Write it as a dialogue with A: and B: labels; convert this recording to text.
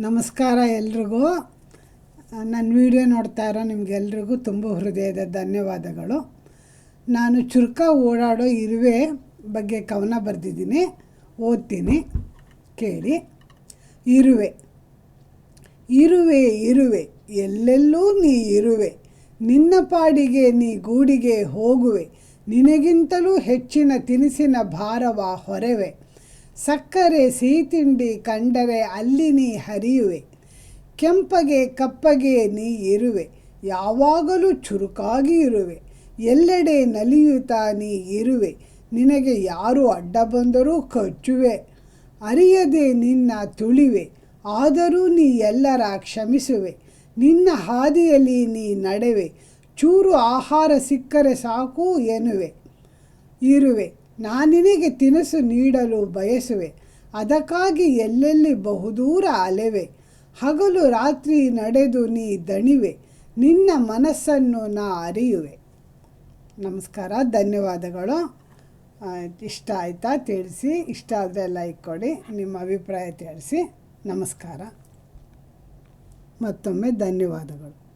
A: ನಮಸ್ಕಾರ ಎಲ್ರಿಗೂ. ನನ್ನ ವಿಡಿಯೋ ನೋಡ್ತಾ ಇರೋ ನಿಮಗೆಲ್ರಿಗೂ ತುಂಬ ಹೃದಯದ ಧನ್ಯವಾದಗಳು. ನಾನು ಚುರುಕ ಓಡಾಡೋ ಇರುವೆ ಬಗ್ಗೆ ಕವನ ಬರೆದಿದ್ದೀನಿ. ಓದ್ತೀನಿ, ಕೇಳಿ. ಇರುವೆ. ಇರುವೆ ಇರುವೆ. ಎಲ್ಲೆಲ್ಲೂ ನೀ ಇರುವೆ. ನಿನ್ನ ಪಾಡಿಗೆ, ನೀ ಗೂಡಿಗೆ ಹೋಗುವೆ. ನಿನಗಿಂತಲೂ ಹೆಚ್ಚಿನ ತಿನಿಸಿನ ಭಾರವ ಹೊರೆವೆ. ಸಕ್ಕರೆ ಸಿಹಿತಿಂಡಿ ಕಂಡರೆ ಅಲ್ಲಿ ನೀ ಹರಿಯುವೆ, ಕೆಂಪಗೆ ಕಪ್ಪಗೆ ನೀ ಇರುವೆ, ಯಾವಾಗಲೂ ಚುರುಕಾಗಿ ಇರುವೆ, ಎಲ್ಲೆಡೆ ನಲಿಯುತ್ತಾ ನೀ ಇರುವೆ, ನಿನಗೆ ಯಾರು ಅಡ್ಡ ಬಂದರೂ ಕಚ್ಚುವೆ, ಅರಿಯದೆ ನಿನ್ನ ತುಳಿವೆ, ಆದರೂ ನೀ ಎಲ್ಲರ ಕ್ಷಮಿಸುವೆ, ನಿನ್ನ ಹಾದಿಯಲ್ಲಿ ನೀ ನಡೆವೆ, ಚೂರು ಆಹಾರ ಸಿಕ್ಕರೆ ಸಾಕು ಎನ್ನುವೆ, ಇರುವೆ. ನಾನಿನಿಗೆ ತಿನಿಸು ನೀಡಲು ಬಯಸುವೆ, ಅದಕ್ಕಾಗಿ ಎಲ್ಲೆಲ್ಲಿ ಬಹುದೂರ ಅಲೆವೆ. ಹಗಲು ರಾತ್ರಿ ನಡೆದು ನೀ ದಣಿವೆ, ನಿನ್ನ ಮನಸ್ಸನ್ನು ನಾ ಅರಿಯುವೆ. ನಮಸ್ಕಾರ, ಧನ್ಯವಾದಗಳು. ಇಷ್ಟ ಆಯಿತಾ ತಿಳಿಸಿ, ಇಷ್ಟ ಆದರೆ ಲೈಕ್ ಕೊಡಿ, ನಿಮ್ಮ ಅಭಿಪ್ರಾಯ ತಿಳಿಸಿ. ನಮಸ್ಕಾರ. ಮತ್ತೊಮ್ಮೆ ಧನ್ಯವಾದಗಳು.